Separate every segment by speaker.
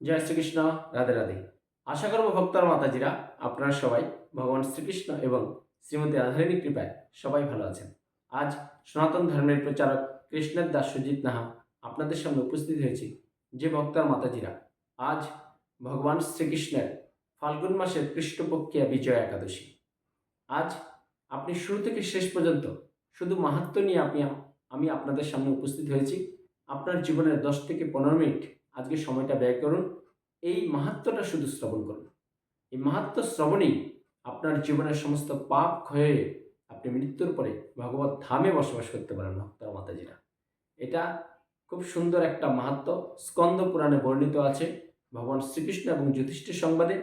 Speaker 1: জয় শ্রীকৃষ্ণ, রাধে রাধে। আশা করব ভক্তর, মাতাজিরা, আপনারা সবাই ভগবান শ্রীকৃষ্ণ এবং শ্রীমতী রাধারণীর কৃপায় সবাই ভালো আছেন। আজ সনাতন ধর্মের প্রচারক কৃষ্ণের দাস সুজিত নাহা আপনাদের সামনে উপস্থিত হয়েছি। যে ভক্তর, মাতাজিরা, আজ ভগবান শ্রীকৃষ্ণের ফাল্গুন মাসের কৃষ্ণপক্ষিয়া বিজয় একাদশী। আজ আপনি শুরু থেকে শেষ পর্যন্ত শুধু মাহাত্ম নিয়ে আপনি, আমি আপনাদের সামনে উপস্থিত হয়েছি। আপনার জীবনের দশ থেকে পনেরো মিনিট আজকে সময়টা ব্যয় করুন। এই মাহাত্মটা শুধু শ্রবণ করুন। এই মাহাত্ম শ্রবণেই আপনার জীবনের সমস্ত পাপ, ক্ষয়ে আপনি মৃত্যুর পরে ভগবত ধামে বসবাস করতে পারেন ভক্তরা মাতাজিরা। এটা খুব সুন্দর একটা মাহাত্ম স্কন্দ পুরাণে বর্ণিত আছে, ভগবান শ্রীকৃষ্ণ এবং যুধিষ্ঠির সংবাদে।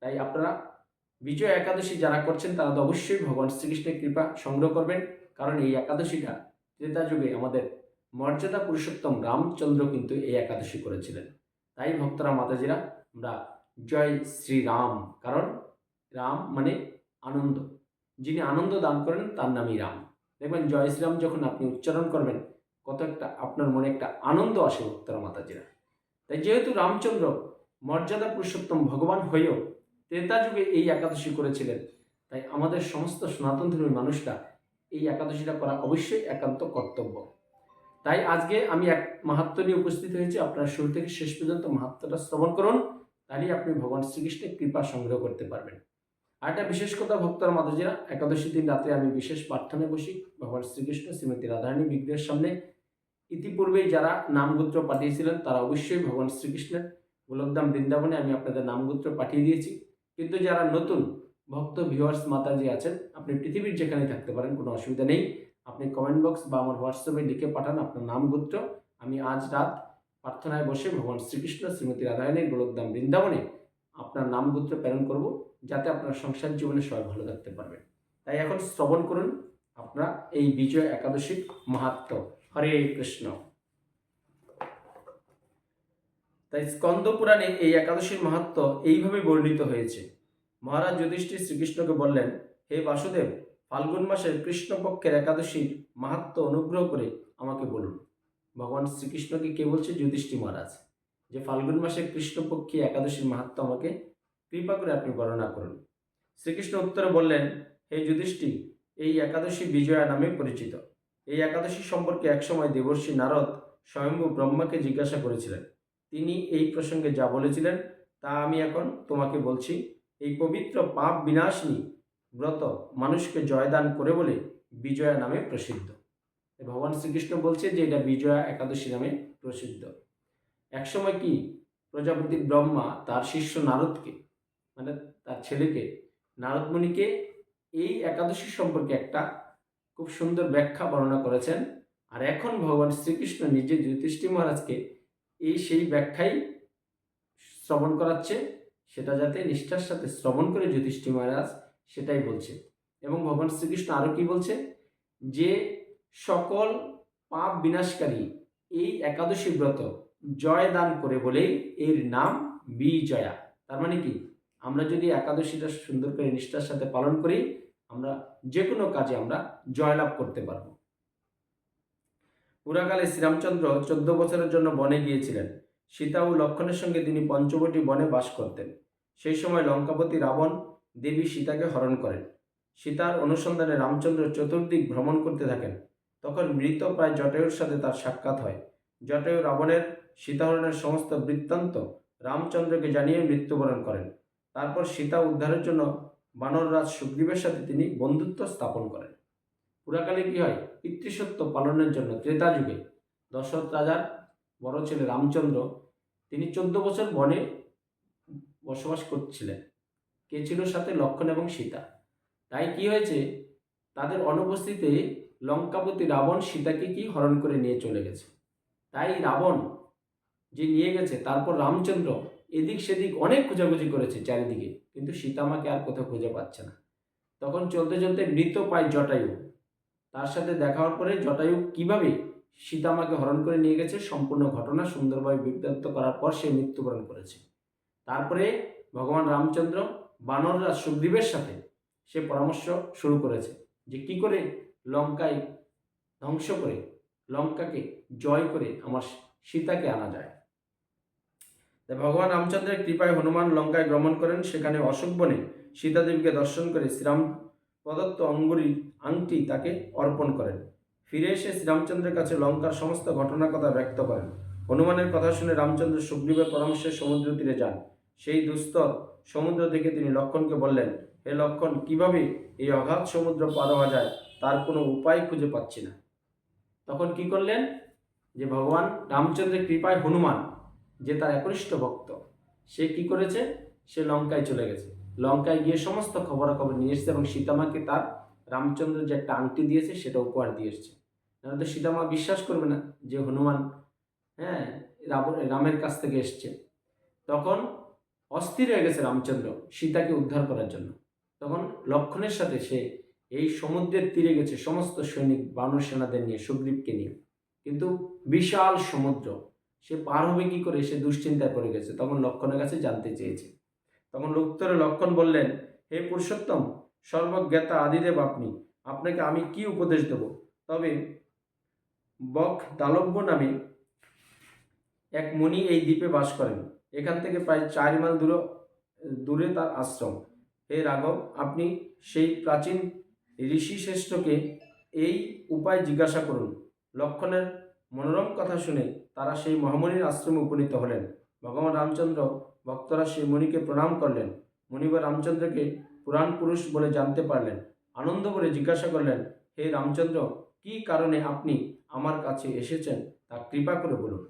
Speaker 1: তাই আপনারা বিজয় একাদশী যারা করছেন, তারা তো অবশ্যই ভগবান শ্রীকৃষ্ণের কৃপা সংগ্রহ করবেন। কারণ এই একাদশীটা ত্রেতা যুগে আমাদের মর্যাদা পুরুষোত্তম রামচন্দ্র কিন্তু এই একাদশী করেছিলেন। তাই ভক্তরা, মাতাজিরা, আমরা জয় শ্রীরাম কারণ রাম মানে আনন্দ। যিনি আনন্দ দান করেন, তার নামই রাম। দেখবেন, জয় শ্রীরাম যখন আপনি উচ্চারণ করবেন, কত একটা আপনার মনে একটা আনন্দ আসে ভক্তরা, মাতাজিরা। তাই যেহেতু রামচন্দ্র মর্যাদা পুরুষোত্তম ভগবান হয়েও ত্রেতা যুগে এই একাদশী করেছিলেন, তাই আমাদের সমস্ত সনাতন ধর্মী মানুষরা এই একাদশীটা করা অবশ্যই একান্ত কর্তব্য। তাই আজকে আমি এক মাহাত্ম নিয়ে উপস্থিত হয়েছি। আপনার শুরু থেকে শেষ পর্যন্ত মাহাত্মটা শ্রবণ করুন, তাহলেই আপনি ভগবান শ্রীকৃষ্ণের কৃপা সংগ্রহ করতে পারবেন। আর একটা বিশেষ কথা, ভক্তর, মাতাজিরা, একাদশী দিন রাতে আমি বিশেষ প্রার্থনায় বসি ভগবান শ্রীকৃষ্ণ, শ্রীমতী রাধারানী বিগ্রহের সামনে। ইতিপূর্বেই যারা নামগুত্র পাঠিয়েছিলেন, তারা অবশ্যই ভগবান শ্রীকৃষ্ণের গোলকধাম বৃন্দাবনে আমি আপনাদের নামগুত্র পাঠিয়ে দিয়েছি। কিন্তু যারা নতুন ভক্ত ভিউয়ার্স মাতাজি আছেন, আপনি পৃথিবীর যেখানে থাকতে পারেন, কোনো অসুবিধা নেই। আপনি কমেন্ট বক্স বা আমার হোয়াটসঅ্যাপে লিখে পাঠান আপনার নাম, গোত্র। আমি আজ রাত প্রার্থনায় বসে ভগবান শ্রীকৃষ্ণ শ্রীমতী রাধায়ণের গোলকধাম বৃন্দাবনে আপনার নাম, গোত্র প্রেরণ করব যাতে আপনার সংসার জীবনে সবাই ভালো থাকতে পারবেন তাই এখন শ্রবণ করুন আপনার এই বিজয় একাদশীর মাহাত্ম। হরে কৃষ্ণ। তাই স্কন্দ পুরাণে এই একাদশীর মাহাত্ম এইভাবে বর্ণিত হয়েছে। মহারাজ যুধিষ্ঠির শ্রীকৃষ্ণকে বললেন, হে বাসুদেব ফাল্গুন মাসের কৃষ্ণপক্ষের একাদশীর মাহাত্ম অনুগ্রহ করে আমাকে বলুন। ভগবান শ্রীকৃষ্ণকে কে বলছে? যুধিষ্ঠি মহারাজ। যে ফাল্গুন মাসের কৃষ্ণপক্ষী একাদশীর মাহাত্ম আমাকে কৃপা করে আপনি বর্ণনা করুন। শ্রীকৃষ্ণ উত্তরে বললেন, হে যুধিষ্ঠি এই একাদশী বিজয়া নামে পরিচিত। এই একাদশী সম্পর্কে একসময় দেবর্ষী নারদ স্বয়ম্ভু ব্রহ্মাকে জিজ্ঞাসা করেছিলেন। তিনি এই প্রসঙ্গে যা বলেছিলেন, তা আমি এখন তোমাকে বলছি। এই পবিত্র পাপ বিনাশিনী ব্রত মানুষকে জয়দান করে বলে বিজয়া নামে প্রসিদ্ধ। ভগবান শ্রীকৃষ্ণ বলছে যে এটা বিজয়া একাদশী নামে প্রসিদ্ধ। একসময় কি প্রজাপতি ব্রহ্মা তার শিষ্য নারদকে মানে তার ছেলেকে, নারদমণিকে এই একাদশী সম্পর্কে একটা খুব সুন্দর ব্যাখ্যা বর্ণনা করেছেন। আর এখন ভগবান শ্রীকৃষ্ণ নিজে জ্যোতিষ্ঠি মহারাজকে এই সেই ব্যাখ্যাই শ্রবণ করাচ্ছে, সেটা যাতে নিষ্ঠার সাথে শ্রবণ করে যুধিষ্ঠি মহারাজ সেটাই বলছে। এবং ভগবান শ্রীকৃষ্ণ আরও কি বলছে? যে সকল পাপ বিনাশকারী এই একাদশী ব্রত জয় দান করে বলেই এর নাম বিজয়া। তার মানে কি? আমরা যদি একাদশীটা সুন্দর করে নিষ্ঠার সাথে পালন করি, আমরা যে কোনো কাজে আমরা জয়লাভ করতে পারব। পুরাকালে শ্রীরামচন্দ্র চোদ্দ বছরের জন্য বনে গিয়েছিলেন। সীতা ও লক্ষণের সঙ্গে তিনি পঞ্চবটি বনে বাস করতেন। সেই সময় লঙ্কাপতি রাবণ দেবী সীতাকে হরণ করেন। সীতার অনুসন্ধানে রামচন্দ্র চতুর্দিক ভ্রমণ করতে থাকেন। তখন মৃত প্রায় জটায়ুর সাথে তার সাক্ষাৎ হয়। জটায়ু রাবণের সীতাহরণের সমস্ত বৃত্তান্ত রামচন্দ্রকে জানিয়ে মৃত্যুবরণ করেন। তারপর সীতা উদ্ধারের জন্য বানররাজ সুগ্রীবের সাথে তিনি বন্ধুত্ব স্থাপন করেন। পুরাকালে কি হয়? পিতৃসত্য পালনের জন্য ত্রেতা যুগে দশরথ রাজার বড় ছেলে রামচন্দ্র, তিনি চোদ্দ বছর বনে বসবাস করছিলেন। কে ছিল সাথে লক্ষণ এবং সীতা? তাই কি হয়েছে? তাদের অনুপস্থিতিতে লঙ্কাপতি রাবণ সীতাকে কি হরণ করে নিয়ে চলে গেছে? তাই রাবণ যে নিয়ে গেছে, তারপর রামচন্দ্র এদিক সেদিক অনেক খোঁজাখুঁজি করেছে চারিদিকে, কিন্তু সীতামাকে আর কোথাও খুঁজে পাচ্ছে না। তখন চলতে চলতে মৃত পায় জটায়ু। তার সাথে দেখা হওয়ার পরে জটায়ু কীভাবে সীতামাকে হরণ করে নিয়ে গেছে সম্পূর্ণ ঘটনা সুন্দরভাবে বিবৃত করার পর সে মৃত্যুবরণ করেছে। তারপরে ভগবান রামচন্দ্র বানররাজ সুগ্রীবের সাথে সে পরামর্শ শুরু করেছে যে কি করে লঙ্কায় ধ্বংস করে লঙ্কাকে জয় করে আমার সীতাকে আনা যায়। ভগবান রামচন্দ্রের কৃপায় হনুমান লঙ্কায় গমন করেন। সেখানে অশোক বনে সীতাদেবীকে দর্শন করে শ্রীরাম প্রদত্ত অঙ্গুরি আংটি তাকে অর্পণ করেন। ফিরে এসে শ্রীরামচন্দ্রের কাছে লঙ্কার সমস্ত ঘটনার কথা ব্যক্ত করেন। হনুমানের কথা শুনে রামচন্দ্র সুগ্রীবের পরামর্শে সমুদ্র তীরে যান। সেই দুস্তর সমুদ্র দেখে তিনি লক্ষণকে বললেন হে লক্ষণ, কীভাবে এই অগাধ সমুদ্র পার হওয়া যায়? তার কোনো উপায় খুঁজে পাচ্ছি না। তখন কি করলেন? যে ভগবান রামচন্দ্রের কৃপায় হনুমান, যে তার একনিষ্ঠ ভক্ত, সে কি করেছে? সে লঙ্কায় চলে গেছে। লঙ্কায় গিয়ে সমস্ত খবরাখবর নিয়ে এসেছে এবং সীতামাকে তার রামচন্দ্র যে একটা আংটি দিয়েছে, সেটা উপহার দিয়ে এসছে। নাহলে তো সীতামা বিশ্বাস করবে না যে হনুমান হ্যাঁ রামের কাছ থেকে এসছে। তখন অস্থির হয়ে গেছে রামচন্দ্র সীতাকে উদ্ধার করার জন্য। তখন লক্ষণের সাথে সে এই সমুদ্রের তীরে গেছে, সমস্ত সৈনিক, বানর সেনাদের নিয়ে, সুগ্রীবকে নিয়ে। কিন্তু বিশাল সমুদ্র, সে পার হবে কি করে? সে দুশ্চিন্তায় পড়ে গেছে। তখন লক্ষণের কাছে জানতে চেয়েছে। তখন উত্তরে লক্ষণ বললেন, হে পুরুষোত্তম, সর্বজ্ঞাতা আদিদেব আপনি। আপনাকে আমি কি উপদেশ দেব? তবে বক দালব্য নামে এক মুনি এই দ্বীপে বাস করেন। এখান থেকে প্রায় চার মাইল দূর, দূরে তার আশ্রম। হে রাঘব, আপনি সেই প্রাচীন ঋষি শ্রেষ্ঠকে এই উপায় জিজ্ঞাসা করুন। লক্ষণের মনোরম কথা শুনে তারা সেই মহামণির আশ্রমে উপনীত হলেন। ভগবান রামচন্দ্র ভক্তরা সেই মুনিকে প্রণাম করলেন। মুনিবার রামচন্দ্রকে পুরাণ পুরুষ বলে জানতে পারলেন। আনন্দ করে জিজ্ঞাসা করলেন, হে রামচন্দ্র, কি কারণে আপনি আমার কাছে এসেছেন? তা কৃপা করে বলুন।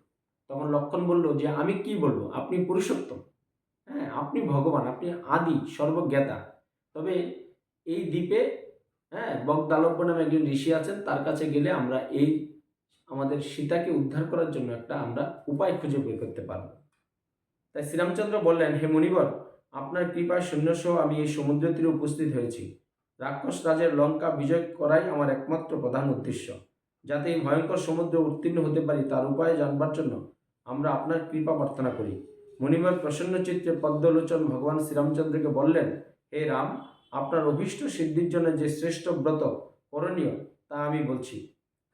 Speaker 1: তখন লক্ষণ বলল যে, আমি কি বলব? আপনি পুরুষোত্তম। হ্যাঁ আপনি ভগবান, আপনি আদি, সর্বজ্ঞাতা। তবে এই দ্বীপে হ্যাঁ বগদালব্য নামে একজন ঋষি আছেন। তার কাছে গেলে আমরা এই আমাদের সীতাকে উদ্ধার করার জন্য একটা আমরা উপায় খুঁজে বের করতে পারব। তাই শ্রীরামচন্দ্র বললেন, হে মুনিবর, আপনার কৃপায় সৈন্যসহ আমি এই সমুদ্র তীরে উপস্থিত হয়েছি। রাক্ষস রাজের লঙ্কা বিজয় করাই আমার একমাত্র প্রধান উদ্দেশ্য। যাতে এই ভয়ঙ্কর সমুদ্র উত্তীর্ণ হতে পারি, তার উপায় জানবার জন্য আমরা আপনার কৃপা প্রার্থনা করি। মণিবর প্রসন্ন চিত্রে পদ্মলোচন ভগবান শ্রীরামচন্দ্রকে বললেন, হে রাম, আপনার অভীষ্ট সিদ্ধির জন্য যে শ্রেষ্ঠ ব্রত করণীয় তা আমি বলছি।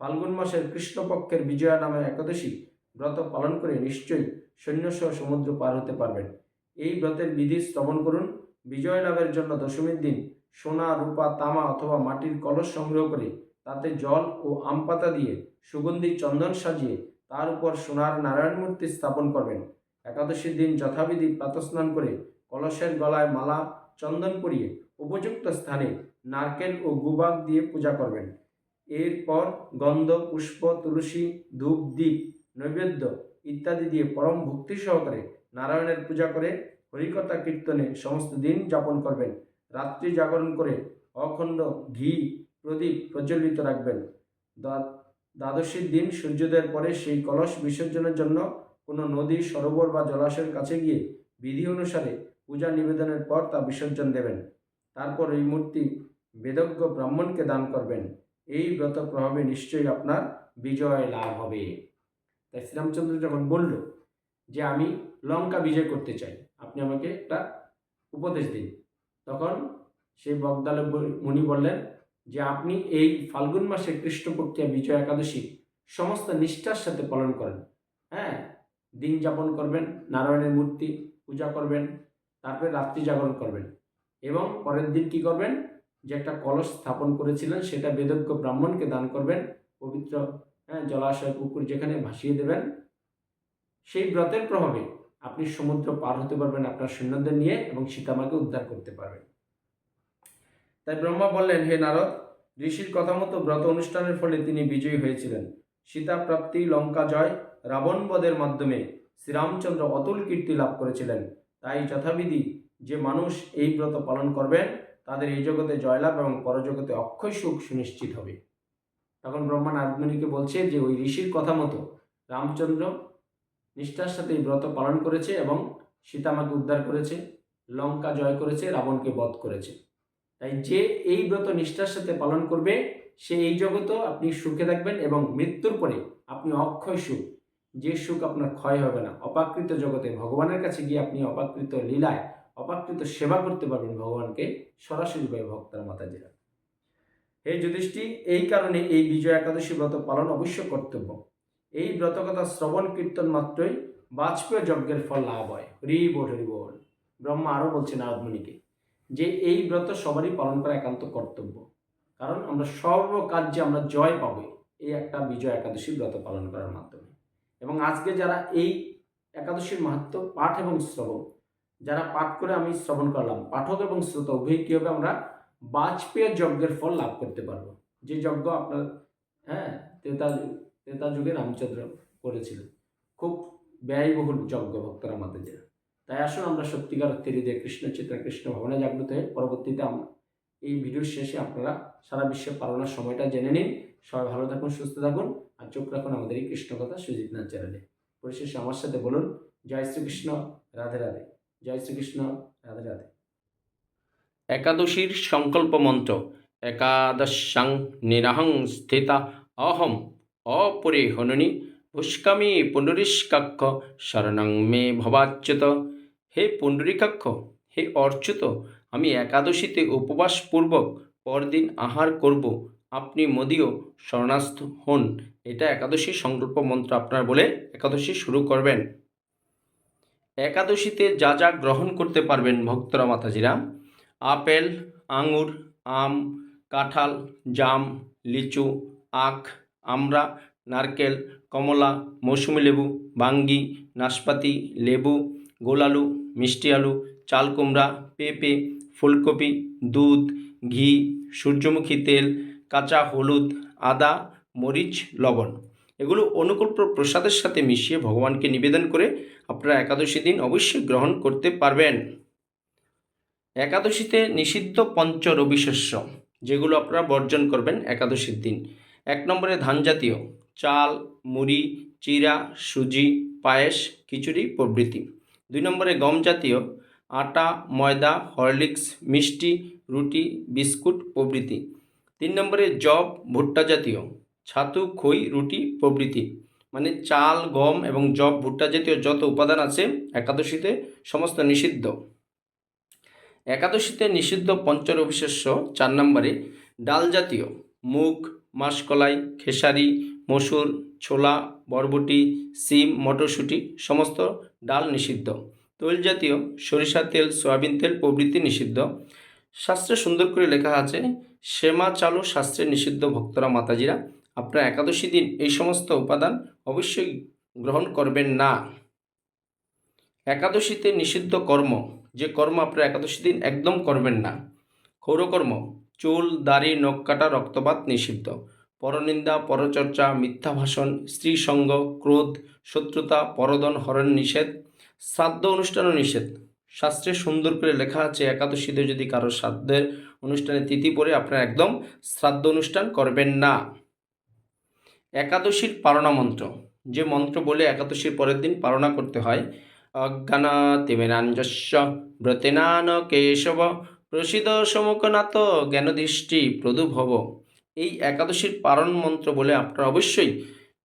Speaker 1: ফাল্গুন মাসের কৃষ্ণপক্ষের বিজয়া নামে একাদশী ব্রত পালন করে নিশ্চয়ই সৈন্যসহ সমুদ্র পার হতে পারবেন। এই ব্রতের বিধি শ্রবণ করুন। বিজয় লাভের জন্য দশমীর দিন সোনা, রূপা, তামা অথবা মাটির কলস সংগ্রহ করে তাতে জল ও আম পাতা দিয়ে সুগন্ধি চন্দন সাজিয়ে তার উপর সোনার নারায়ণ মূর্তি স্থাপন করবেন। একাদশীর দিন যথাবিধি প্রাতস্নান করে কলসের গলায় মালা, চন্দন পরিয়ে উপযুক্ত স্থানে নারকেল ও গুবাক দিয়ে পূজা করবেন। এরপর গন্ধ, পুষ্প, তুলসী, ধূপ দ্বীপ নৈবেদ্য ইত্যাদি দিয়ে পরম ভক্তি সহকারে নারায়ণের পূজা করে হরিকথা কীর্তনে সমস্ত দিন যাপন করবেন। রাত্রি জাগরণ করে অখণ্ড ঘি প্রদীপ প্রজ্বলিত রাখবেন। দ্বাদশীর দিন সূর্যোদয়ের পরে সেই কলস বিসর্জনের জন্য কোনো নদী, সরোবর বা জলাশয়ের কাছে গিয়ে বিধি অনুসারে পূজা নিবেদনের পর তা বিসর্জন দেবেন। তারপর এই মূর্তি বেদজ্ঞ ব্রাহ্মণকে দান করবেন। এই ব্রত প্রভাবে নিশ্চয়ই আপনার বিজয় লাভ হবে। তাই শ্রীরামচন্দ্র যখন বলল যে, আমি লঙ্কা বিজয় করতে চাই, আপনি আমাকে একটা উপদেশ দিন। তখন সেই বগদাল মুনি বললেন যে আপনি এই ফাল্গুন মাসে কৃষ্ণপক্ষিয়া বিজয় একাদশী সমস্ত নিষ্ঠার সাথে পালন করেন। হ্যাঁ? দিন যাপন করবেন, নারায়ণের মূর্তি পূজা করবেন, তারপরে রাত্রি জাগরণ করবেন। এবং পরের দিন কি করবেন? যে একটা কলস স্থাপন করেছিলেন, সেটা বেদজ্ঞ ব্রাহ্মণকে দান করবেন, পবিত্র হ্যাঁ জলাশয়, পুকুর যেখানে ভাসিয়ে দেবেন। সেই ব্রতের প্রভাবে আপনি সমুদ্র পার হতে পারবেন আপনার সৈন্যদের নিয়ে এবং সীতামাকে উদ্ধার করতে পারবেন। তাই ব্রহ্মা বললেন, হে নারদ, ঋষির কথা মতো ব্রত অনুষ্ঠানের ফলে তিনি বিজয়ী হয়েছিলেন। সীতা প্রাপ্তি, লঙ্কা জয়, রাবণ বধের মাধ্যমে শ্রীরামচন্দ্র অতুল কীর্তি লাভ করেছিলেন। তাই যথাবিধি যে মানুষ এই ব্রত পালন করবেন, তাদের এই জগতে জয়লাভ এবং পরজগতে অক্ষয় সুখ সুনিশ্চিত হবে। তখন ব্রহ্মা নারদমণিকে বলছে যে, ওই ঋষির কথা মতো রামচন্দ্র নিষ্ঠার সাথে এই ব্রত পালন করেছে এবং সীতামাকে উদ্ধার করেছে, লঙ্কা জয় করেছে, রাবণকে বধ করেছে। তাই যে এই ব্রত নিষ্ঠার সাথে পালন করবে, সে এই জগতেও আপনি সুখে থাকবেন এবং মৃত্যুর পরে আপনি অক্ষয় সুখ। যে সুখ আপনার ক্ষয় হবে না। অপাকৃত জগতে ভগবানের কাছে গিয়ে আপনি অপাকৃত লীলায়, অপাকৃত সেবা করতে পারবেন ভগবানকে সরাসরি ভাবে ভক্তার মাতাজিরা। হে যুধিষ্ঠি, এই কারণে এই বিজয় একাদশী ব্রত পালন অবশ্য কর্তব্য। এই ব্রতকথা শ্রবণ কীর্তন মাত্রই বাজপেয় যজ্ঞের ফল লাভ হয়। হরি বল হরি বল। ব্রহ্মা আরও বলছেন নারদমণিকে যে এই ব্রত সবারই পালন করা একান্ত কর্তব্য। কারণ আমরা সর্বকার্যে আমরা জয় পাবো এই একটা বিজয় একাদশী ব্রত পালন করার মাধ্যমে। এবং আজকে যারা এই একাদশীর মাহাত্ম পাঠ এবং শ্রবণ, যারা পাঠ করে আমি শ্রবণ করলাম, পাঠক এবং শ্রোতা, উভয় কী হবে আমরা বাজপেয় যজ্ঞের ফল লাভ করতে পারব? যে যজ্ঞ আপনার হ্যাঁ ত্রেতা ত্রেতা যুগে রামচন্দ্র করেছিলেন। খুব ব্যয়বহুল যজ্ঞ ভক্তরা আমাদের তাই আসুন আমরা সত্যিকার অর্থে হৃদয় কৃষ্ণ, চিত্রা কৃষ্ণ ভবনে জাগ্রত হয়ে পরবর্তীতে আমরা এই ভিডিওর শেষে আপনারা সারা বিশ্বে পালনের সময়টা জেনে নিন। সবাই ভালো থাকুন, সুস্থ থাকুন আর চোখ রাখুন আমাদের এই কৃষ্ণ কথা সুজিত নাথ চ্যানেলে। পরিশেষে আমার সাথে বলুন, জয় শ্রীকৃষ্ণ, রাধে রাধে। জয় শ্রীকৃষ্ণ, রাধে রাধে। একাদশীর সংকল্প মন্ত্র, একাদশাং নিরাহং স্থিতা, অহম অপরে হননি পুষ্কামি পুণ্ডরীষ্কাক্ষ শরণং মে ভবাচ্যুত হে পুণ্ডরীকাক্ষ হে অর্চ্যুত আমি একাদশীতে উপবাসপূর্বক পরদিন আহার করব। আপনি মোদিও শরণাস্থ হন। এটা একাদশী সংকল্প মন্ত্র আপনার বলে একাদশী শুরু করবেন। একাদশীতে যা যা গ্রহণ করতে পারবেন ভক্তরা, মাতাজিরা, আপেল, আঙুর, আম, কাঁঠাল, জাম, লিচু, আখ আমরা নারকেল কমলা, মৌসুমি লেবু, বাঙ্গি, নাশপাতি, লেবু গোলালু মিষ্টি আলু, চাল কুমড়া, পেঁপে, ফুলকপি, দুধ, ঘি, সূর্যমুখী তেল, কাঁচা হলুদ, আদা, মরিচ, লবণ। এগুলো অনুকূল প্রসাদের সাথে মিশিয়ে ভগবানকে নিবেদন করে আপনারা একাদশী দিন অবশ্যই গ্রহণ করতে পারবেন। একাদশীতে নিষিদ্ধ পঞ্চ রবি শস্য যেগুলো আপনারা বর্জন করবেন একাদশীর দিন। এক নম্বরে ধান জাতীয় চাল, মুড়ি, চিরা, সুজি, পায়েস, খিচুড়ি প্রভৃতি। দুই নম্বরে গম জাতীয়, আটা, ময়দা, হরলিক্স, মিষ্টি, রুটি, বিস্কুট প্রভৃতি। তিন নম্বরে জব ভুট্টা জাতীয়, ছাতু, খই, রুটি প্রভৃতি। মানে চাল, গম এবং জব ভুট্টা জাতীয় যত উপাদান আছে, একাদশীতে সমস্ত নিষিদ্ধ। একাদশীতে নিষিদ্ধ পঞ্চরবিশস্য চার নম্বরে ডাল জাতীয়, মুগ, মাসকলাই, খেসারি মসুর, ছোলা, বরবটি, সিম, মটরশুঁটি, সমস্ত ডাল নিষিদ্ধ। তৈল জাতীয় সরিষা তেল, সয়াবিন তেল প্রভৃতি নিষিদ্ধ। শাস্ত্রে সুন্দর করে লেখা আছে সেমা চালু শাস্ত্রে নিষিদ্ধ ভক্তরা মাতাজিরা। আপনারা একাদশী দিন এই সমস্ত উপাদান অবশ্যই গ্রহণ করবেন না। একাদশীতে নিষিদ্ধ কর্ম, যে কর্ম আপনারা একাদশী দিন একদম করবেন না। ক্ষৌরকর্ম, চুল, দাড়ি, নখ কাটা, রক্তপাত নিষিদ্ধ। পরনিন্দা, পরচর্চা মিথ্যা ভাষণ স্ত্রী সঙ্গ ক্রোধ, শত্রুতা, পরদন, হরণ নিষেধ, শ্রাদ্ধ অনুষ্ঠানও নিষেধ। শাস্ত্রে সুন্দর করে লেখা আছে, একাদশীতে যদি কারও শ্রাদ্ধের অনুষ্ঠানে তিথি পড়ে, আপনারা একদম শ্রাদ্ধ অনুষ্ঠান করবেন না। একাদশীর পারণা মন্ত্র। যে মন্ত্র বলে একাদশীর পরের দিন পারণা করতে হয় অজ্ঞানাতিমিরাঞ্জস্য ব্রতেনান কেশব প্রসিদ সমুখনাথ জ্ঞানদৃষ্টি প্রদুভব। এই একাদশীর পারণ মন্ত্র বলে আপনারা অবশ্যই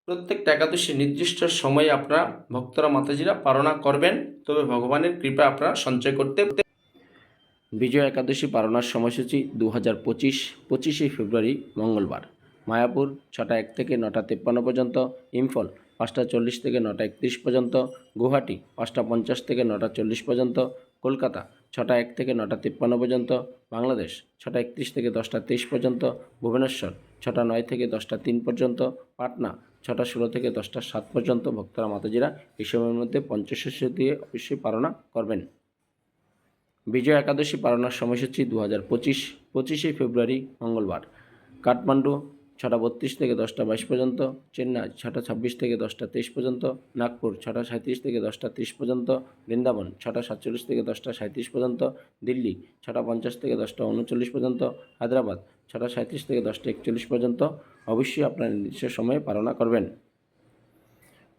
Speaker 1: প্রত্যেকটা একাদশীর নির্দিষ্ট সময়ে আপনারা ভক্তরা, মাতাজিরা পারণা করবেন। তবে ভগবানের কৃপা আপনারা সঞ্চয় করতে বিজয় একাদশী পারণার সময়সূচি দু হাজার পঁচিশ, পঁচিশে ফেব্রুয়ারি, মঙ্গলবার। মায়াপুর ছটা এক থেকে নটা তেপ্পান্ন পর্যন্ত, ইম্ফল পাঁচটা চল্লিশ থেকে নটা একত্রিশ পর্যন্ত, গুয়াহাটি পাঁচটা পঞ্চাশ থেকে নটা চল্লিশ পর্যন্ত, কলকাতা ছটা এক থেকে নটা তিপ্পান্ন পর্যন্ত, বাংলাদেশ ছটা একত্রিশ থেকে দশটা তেইশ পর্যন্ত, ভুবনেশ্বর ছটা নয় থেকে দশটা তিন পর্যন্ত, পাটনা ছটা ষোলো থেকে দশটা সাত পর্যন্ত ভক্তরা মাতাজিরা এই সময়ের মধ্যে পঞ্চশস্য দিয়ে অবশ্যই পালনা করবেন। বিজয় একাদশী পালনার সময়সূচি দু হাজার পঁচিশ, পঁচিশে ফেব্রুয়ারি মঙ্গলবার। কাঠমান্ডু ছটা বত্রিশ থেকে দশটা বাইশ পর্যন্ত, চেন্নাই ছটা ছাব্বিশ থেকে দশটা তেইশ পর্যন্ত, নাগপুর ছটা সাঁত্রিশ থেকে দশটা তিরিশ পর্যন্ত, বৃন্দাবন ছটা সাতচল্লিশ থেকে দশটা সাঁত্রিশ পর্যন্ত, দিল্লি ছটা পঞ্চাশ থেকে দশটা উনচল্লিশ পর্যন্ত, হায়দ্রাবাদ ছটা সাঁত্রিশ থেকে দশটা একচল্লিশ পর্যন্ত। অবশ্যই আপনার নির্দিষ্ট সময়ে পালনা করবেন।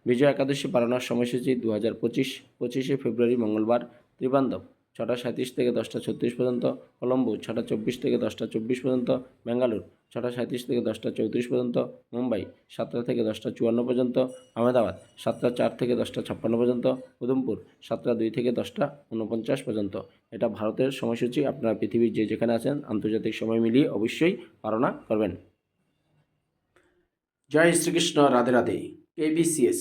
Speaker 1: বিজয় একাদশী পালনার সময়সূচি দু হাজার পঁচিশ, পঁচিশে ফেব্রুয়ারি মঙ্গলবার, ত্রিবান্ধব। ছটা সাঁত্রিশ থেকে দশটা ছত্রিশ পর্যন্ত কলম্বো, ছটা চব্বিশ থেকে দশটা চব্বিশ পর্যন্ত ব্যাঙ্গালোর, ছটা সাঁত্রিশ থেকে দশটা চৌত্রিশ পর্যন্ত মুম্বাই, সাতটা থেকে দশটা চুয়ান্ন পর্যন্ত আহমেদাবাদ, সাতটা চার থেকে দশটা ছাপ্পান্ন পর্যন্ত উধমপুর, সাতটা দুই থেকে দশটা উনপঞ্চাশ পর্যন্ত। এটা ভারতের সময়সূচি, আপনারা পৃথিবীর যে যেখানে আছেন, আন্তর্জাতিক সময় মিলিয়ে অবশ্যই পালনা করবেন। জয় শ্রীকৃষ্ণ, রাধে রাধে। কেবিসিএস